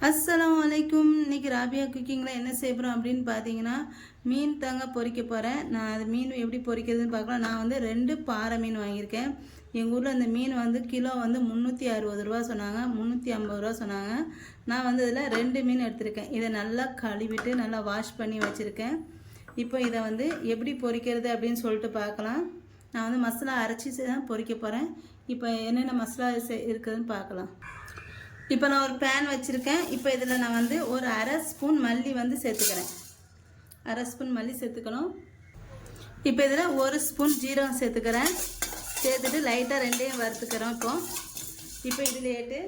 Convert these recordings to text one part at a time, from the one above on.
அஸ்லாம் வலைக்கும் இன்றைக்கி ராபியா குக்கிங்கில் என்ன செய்ய போகிறோம் அப்படின்னு பார்த்தீங்கன்னா மீன் தாங்க பொறிக்க போகிறேன் நான் அது மீன் எப்படி பொறிக்கிறதுன்னு பார்க்கலாம். நான் வந்து ரெண்டு பாறை மீன் வாங்கியிருக்கேன். எங்கள் ஊரில் அந்த மீன் வந்து கிலோ வந்து முந்நூற்றி அறுபது ரூபா சொன்னாங்க. முந்நூற்றி ஐம்பது ரூபா சொன்னாங்க. நான் வந்து இதில் ரெண்டு மீன் எடுத்திருக்கேன். இதை நல்லா கழுவிட்டு நல்லா வாஷ் பண்ணி வச்சுருக்கேன். இப்போ இதை வந்து எப்படி பொறிக்கிறது அப்படின்னு சொல்லிட்டு பார்க்கலாம். நான் வந்து மசாலா அரைச்சி தான் பொறிக்க போகிறேன் இப்போ என்னென்ன மசாலா செ- இருக்குதுன்னு பார்க்கலாம். இப்போ நான் ஒரு பேன் வச்சுருக்கேன். இப்போ இதில் நான் வந்து ஒரு அரை ஸ்பூன் மல்லி வந்து சேர்த்துக்கிறேன். அரை ஸ்பூன் மல்லி சேர்த்துக்கணும். இப்போ இதில் ஒரு ஸ்பூன் ஜீரகம் சேர்த்துக்கிறேன். சேர்த்துட்டு லைட்டாக ரெண்டையும் வறுத்துக்கிறோம் இப்போ. இப்போ இதில் ஏட்டு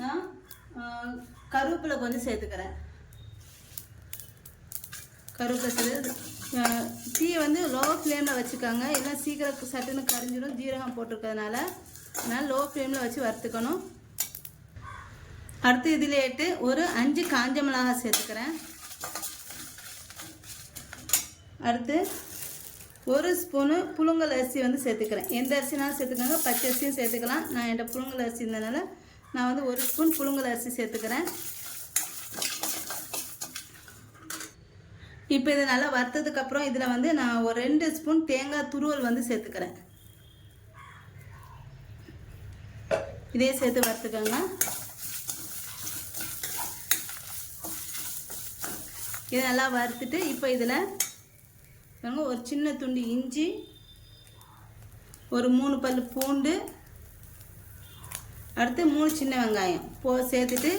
நான் கருவேப்பிலை கொஞ்சம் சேர்த்துக்கிறேன். கருவேப்பிலை சேர்த்து வந்து லோ ஃப்ளேமில் வச்சுக்கோங்க. இல்லை சீக்கிரம் சட்டுன்னு கரிஞ்சிடும். ஜீரகம் போட்டிருக்கிறதுனால அதனால் லோ ஃப்ளேமில் வச்சு வறுத்துக்கணும். அடுத்து இதிலேட்டு ஒரு அஞ்சு காஞ்ச மிளகாய் சேர்த்துக்கிறேன். அடுத்து ஒரு ஸ்பூனு புழுங்கல் அரிசி வந்து சேர்த்துக்கிறேன். எந்த அரிசினாலும் சேர்த்துக்கோங்க பச்சை அரிசியும் சேர்த்துக்கலாம். நான் என்கிட்ட புழுங்கல் அரிசி இருந்ததுனால நான் வந்து ஒரு ஸ்பூன் புழுங்கல் அரிசி சேர்த்துக்கிறேன். இப்போ இதை நல்லா வறுத்ததுக்கப்புறம் இதில் வந்து நான் ஒரு ரெண்டு ஸ்பூன் தேங்காய் துருவல் வந்து சேர்த்துக்கிறேன். இதே சேர்த்து வறுத்துக்கோங்க. இதை நல்லா வறுத்துட்டு இப்போ இதில் ஒரு சின்ன துண்டு இஞ்சி ஒரு மூணு பல் பூண்டு அடுத்து மூணு சின்ன வெங்காயம். போ சேர்த்துட்டு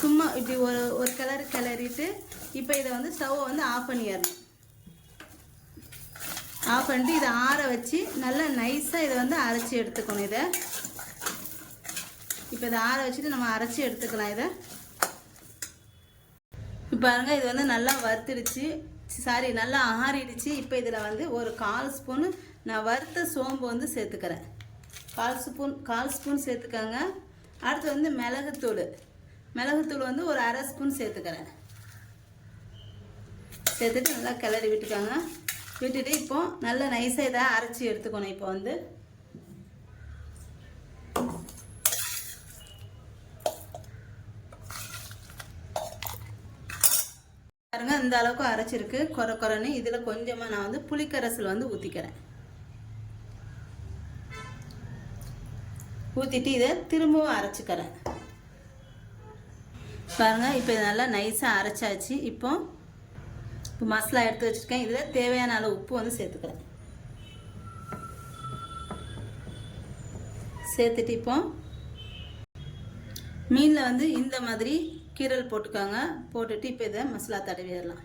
சும்மா இப்படி ஒரு ஒரு கிளறு கிளறிட்டு இப்போ இதை வந்து ஸ்டவ்வை வந்து ஆஃப் பண்ணிடணும். ஆஃப் பண்ணிட்டு இதை ஆற வச்சு நல்லா நைஸாக இதை வந்து அரைச்சி எடுத்துக்கணும் இதை. இப்போ இதை ஆற வச்சுட்டு நம்ம அரைச்சி எடுத்துக்கலாம் இதை. இப்போ பாருங்க இது வந்து நல்லா வறுத்துடுச்சு. சாரி நல்லா ஆறிடுச்சு. இப்போ இதில் வந்து ஒரு கால் ஸ்பூனு நான் வறுத்த சோம்பு வந்து சேர்த்துக்கிறேன். கால் ஸ்பூன் கால் ஸ்பூன் சேர்த்துக்கோங்க. அடுத்து வந்து மிளகுத்தூள். மிளகுத்தூள் வந்து ஒரு அரை ஸ்பூன் சேர்த்துக்கிறேன். சேர்த்துட்டு நல்லா கிளறி விட்டுக்கோங்க. விட்டுட்டு இப்போ நல்லா நைஸாக இதை அரைச்சி எடுத்துக்கணும் இப்போ வந்து. பாருங்க இந்த அளவுக்கு அரைச்சிருக்கு. கொர கொரன்னு இதில் கொஞ்சமாக நான் வந்து புளிக்கரசல் வந்து ஊற்றிக்கிறேன் ஊற்றிட்டு இதை திரும்பவும் அரைச்சிக்கிறேன். பாருங்க இப்போ இது நல்லா நைஸாக அரைச்சாச்சு. இப்போ இப்போ மசாலா எடுத்து வச்சுருக்கேன். இதில் தேவையான அளவு உப்பு வந்து சேர்த்துக்கிறேன். சேர்த்துட்டு இப்போ மீனில் வந்து இந்த மாதிரி கீரல் போட்டுக்கோங்க. போட்டுட்டு இப்போ இதை மசாலா தடவிடலாம்.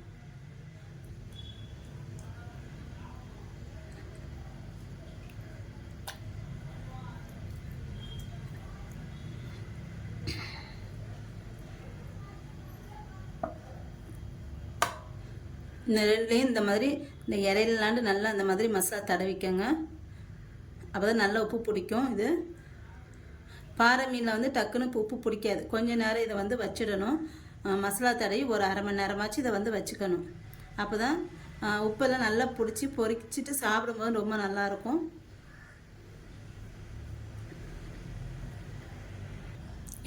இந்த ரெண்டுலேயும் இந்த மாதிரி இந்த இறையிலாண்டு நல்லா இந்த மாதிரி மசாலா தடவிக்கோங்க. அப்போ தான் நல்லா உப்பு பிடிக்கும். இது பாறை மீனில் வந்து டக்குன்னு உப்பு பிடிக்காது. கொஞ்ச நேரம் இதை வந்து வச்சிடணும். மசாலா தடவி ஒரு அரை மணி நேரமாச்சு இதை வந்து வச்சுக்கணும். அப்போ தான் உப்பெல்லாம் நல்லா பிடிச்சி பொரிச்சிட்டு சாப்பிடும்போது ரொம்ப நல்லாயிருக்கும்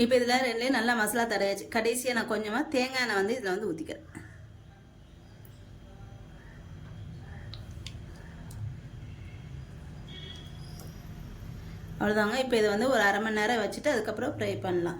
இப்போ இதில் ரெண்டுலேயும் நல்லா மசாலா தடையாச்சு கடைசியாக நான் கொஞ்சமாக தேங்காய் நான் வந்து இதில் வந்து ஊற்றிக்கிறேன் அவ்வளோதாங்க இப்போ இதை வந்து ஒரு அரை மணி நேரம் வச்சுட்டு அதுக்கப்புறம் ஃப்ரை பண்ணலாம்.